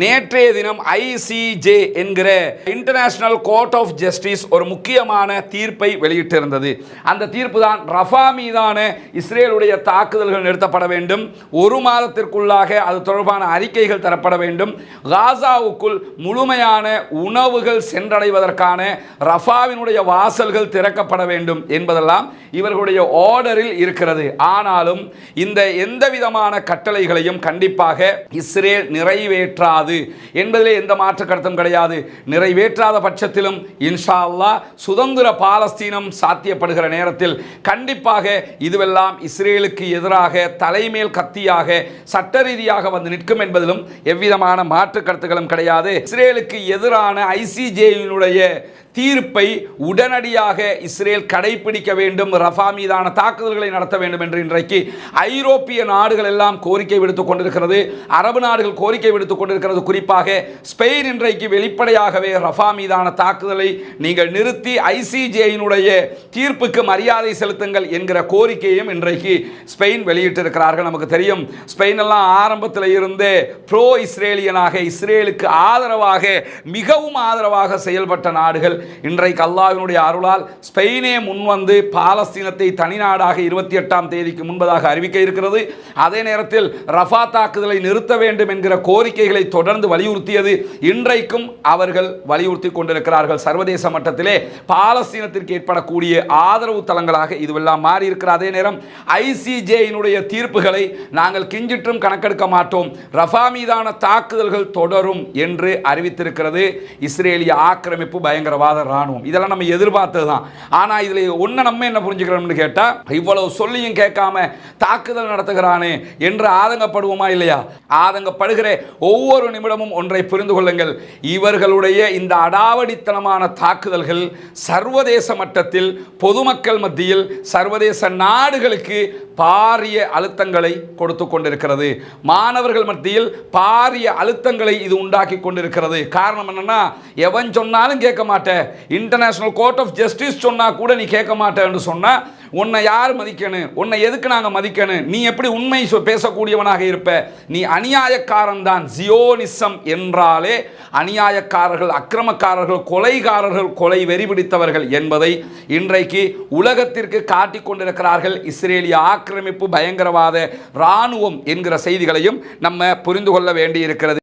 நேற்றைய தினம் ஐசிஜே என்கிற இன்டர்நேஷனல் கோர்ட் ஆஃப் ஜஸ்டிஸ் ஒரு முக்கியமான தீர்ப்பை வெளியிட்டிருந்தது. அந்த தீர்ப்பு தான் ரஃபா மீதான இஸ்ரேலுடைய தாக்குதல்கள் நிறுத்தப்பட வேண்டும். ஒரு மாதத்திற்குள்ளாக அது தொடர்பான அறிக்கைகள் தரப்பட வேண்டும். காசாவுக்குள் முழுமையான உணவுகள் சென்றடைவதற்கான ரஃபாவினுடைய வாசல்கள் திறக்கப்பட வேண்டும் என்பதெல்லாம் இவர்களுடைய ஆர்டரில் இருக்கிறது. ஆனாலும் இந்த எந்த விதமான கட்டளைகளையும் கண்டிப்பாக இஸ்ரேல் நிறைவேற்றாது என்பதிலே எந்த மாற்று கருத்தும் கிடையாது. நிறைவேற்றாத பட்சத்திலும் இன்ஷா அல்லாஹ் சுதந்திர பாலஸ்தீனம் சாத்தியப்படுகிற நேரத்தில் கண்டிப்பாக இதுவெல்லாம் இஸ்ரேலுக்கு எதிராக தலைமேல் கத்தியாக சட்ட ரீதியாக வந்து நிற்கும் என்பதிலும் எவ்விதமான மாற்று கருத்துக்களும் கிடையாது. இஸ்ரேலுக்கு எதிரான ஐசிஜேயினுடைய தீர்ப்பை உடனடியாக இஸ்ரேல் கடைபிடிக்க வேண்டும் ரஃபா மீதான தாக்குதல்களை நடத்த வேண்டும் என்று இன்றைக்கு ஐரோப்பிய நாடுகள் எல்லாம் கோரிக்கை விடுத்துக் கொண்டிருக்கிறது. அரபு நாடுகள் கோரிக்கை விடுத்துக் கொண்டிருக்கிறது. குறிப்பாக ஸ்பெயின் இன்றைக்கு வெளிப்படையாகவே ரஃபா மீதான தாக்குதலை நீங்கள் நிறுத்தி ஐசிஜேயினுடைய தீர்ப்புக்கு மரியாதை செலுத்துங்கள் என்கிற கோரிக்கையும் இன்றைக்கு ஸ்பெயின் வெளியிட்டிருக்கிறார்கள். நமக்கு தெரியும் ஸ்பெயின் எல்லாம் ஆரம்பத்தில் இருந்தே ப்ரோ இஸ்ரேலியனாக இஸ்ரேலுக்கு ஆதரவாக மிகவும் ஆதரவாக செயல்பட்ட நாடுகள். இன்றைக்கு அல்லாவினுடைய அருளால் ஸ்பெயினே முன்வந்து பாலஸ்தீனத்தை தனிநாடாக இருபத்தி எட்டாம் தேதிக்கு முன்பதாக அறிவிக்க இருக்கிறது. அதே நேரத்தில் ரஃபா தாக்குதலை நிறுத்த வேண்டும் என்கிற கோரிக்கைகளை தொடர்ந்து வலியுறுத்தியது. இன்றைக்கும் அவர்கள் வலியுறுத்தி கொண்டிருக்கிறார்கள். சர்வதேச மட்டத்திலே பாலஸ்தீனத்திற்கு ஏற்படக்கூடிய ஆதரவு தளங்களாக இதுவெல்லாம் மாறி இருக்கிற அதே நேரம் ஐசிஜேயினுடைய தீர்ப்புகளை நாங்கள் கிஞ்சிற்றும் கணக்கெடுக்க மாட்டோம். ரஃபா மீதான தாக்குதல்கள் தொடரும் என்று அறிவித்திருக்கிறது. இஸ்ரேலிய ஆக்கிரமிப்பு பயங்கரவாத ராணுவம் இதெல்லாம் நம்ம எதிர்பார்த்தது தான் ஆனால் இதில் ஒன்று நம்ம என்ன புரிஞ்சுக்கிறோம்னு கேட்டால் இவ்வளவு சொல்லியும் கேட்காம தாக்குதல் நடத்துகிறானே என்று ஆதங்கப்படுவோமா இல்லையா? ஆதங்கப்படுகிற ஒவ்வொரு நிமிடமும் ஒன்றை புரிந்து கொள்ளுங்கள். இவர்களுடைய இந்த அடாவடித்தனமான தாக்குதல்கள் சர்வதேச மட்டத்தில் பொதுமக்கள் மத்தியில் சர்வதேச நாடுகளுக்கு பாரிய அழுத்தங்களை கொடுத்து கொண்டிருக்கிறது. மாணவர்கள் மத்தியில் பாரிய அழுத்தங்களை இது உண்டாக்கி கொண்டிருக்கிறது. காரணம் என்னன்னா எவன் சொன்னாலும் கேட்க மாட்டேன். இன்டர்நேஷனல் கோர்ட் ஆஃப் ஜஸ்டிஸ் சொன்னா கூட நீ கேட்க மாட்டேன்னு சொன்னா உன்னை யார் மதிக்கணும்? உன்னை எதுக்கு நாங்கள் மதிக்கணும்? நீ எப்படி உண்மை பேசக்கூடியவனாக இருப்ப? நீ அநியாயக்காரன் தான். ஜியோனிசம் என்றாலே அநியாயக்காரர்கள் அக்கிரமக்காரர்கள் கொலைகாரர்கள் கொலை வெறி பிடித்தவர்கள் என்பதை இன்றைக்கு உலகத்திற்கு காட்டிக் கொண்டிருக்கிறார்கள் இஸ்ரேலிய ஆக்கிரமிப்பு பயங்கரவாத இராணுவம் என்கிற செய்திகளையும் நம்ம புரிந்து கொள்ள வேண்டியிருக்கிறது.